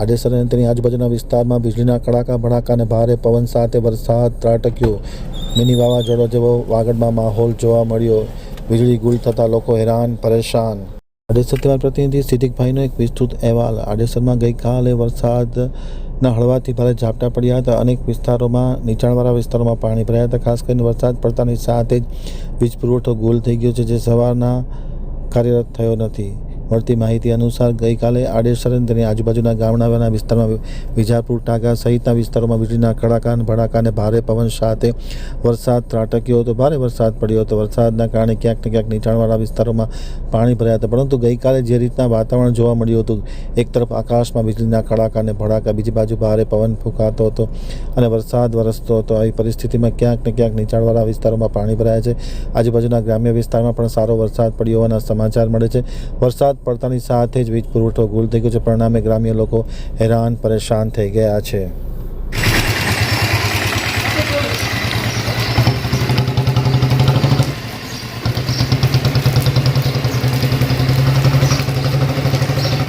આડેસર અને તેની આજુબાજુના વિસ્તારમાં વીજળીના કડાકા, ભડાકા અને ભારે પવન સાથે વરસાદ ત્રાટક્યો. મિની વાવાઝોડો જેવો વાગડમાં માહોલ જોવા મળ્યો. વીજળી ગુલ થતાં લોકો હેરાન, પરેશાન. આડેસર તેવા પ્રતિનિધિ સિદ્ધિકભાઈનો એક વિસ્તૃત અહેવાલ. આડેસરમાં ગઈકાલે વરસાદના હળવાથી ભારે ઝાપટા પડ્યા હતા. અનેક વિસ્તારોમાં, નીચાણવાળા વિસ્તારોમાં પાણી ભરાયા હતા. ખાસ કરીને વરસાદ પડતાની સાથે જ વીજ પુરવઠો ગુલ થઈ ગયો છે, જે સવારના કાર્યરત થયો નથી. મળતી માહિતી અનુસાર ગઈકાલે આડેસર અને તેની આજુબાજુના ગામડાના વિસ્તારમાં વિજાપુર ટાંકા સહિતના વિસ્તારોમાં વીજળીના કડાકા અને ભડાકા અને ભારે પવન સાથે વરસાદ ત્રાટક્યો હતો. ભારે વરસાદ પડ્યો હતો. વરસાદના કારણે ક્યાંક ને ક્યાંક નીચાણવાળા વિસ્તારોમાં પાણી ભરાયા હતા. પરંતુ ગઈકાલે જે રીતના વાતાવરણ જોવા મળ્યું હતું, એક તરફ આકાશમાં વીજળીના કડાકા અને ભડાકા, બીજી બાજુ ભારે પવન ફૂંકાતો હતો અને વરસાદ વરસતો હતો. આવી પરિસ્થિતિમાં ક્યાંક ને ક્યાંક નીચાણવાળા વિસ્તારોમાં પાણી ભરાયા છે. આજુબાજુના ગ્રામ્ય વિસ્તારમાં પણ સારો વરસાદ પડ્યો હોવાના સમાચાર મળે છે. વરસાદ પડતાની સાથે જ વીજ પુરવઠો ગુલ થઈ ગયો છે. પરિણામે ગ્રામ્ય લોકો હેરાન, પરેશાન થઈ ગયા છે.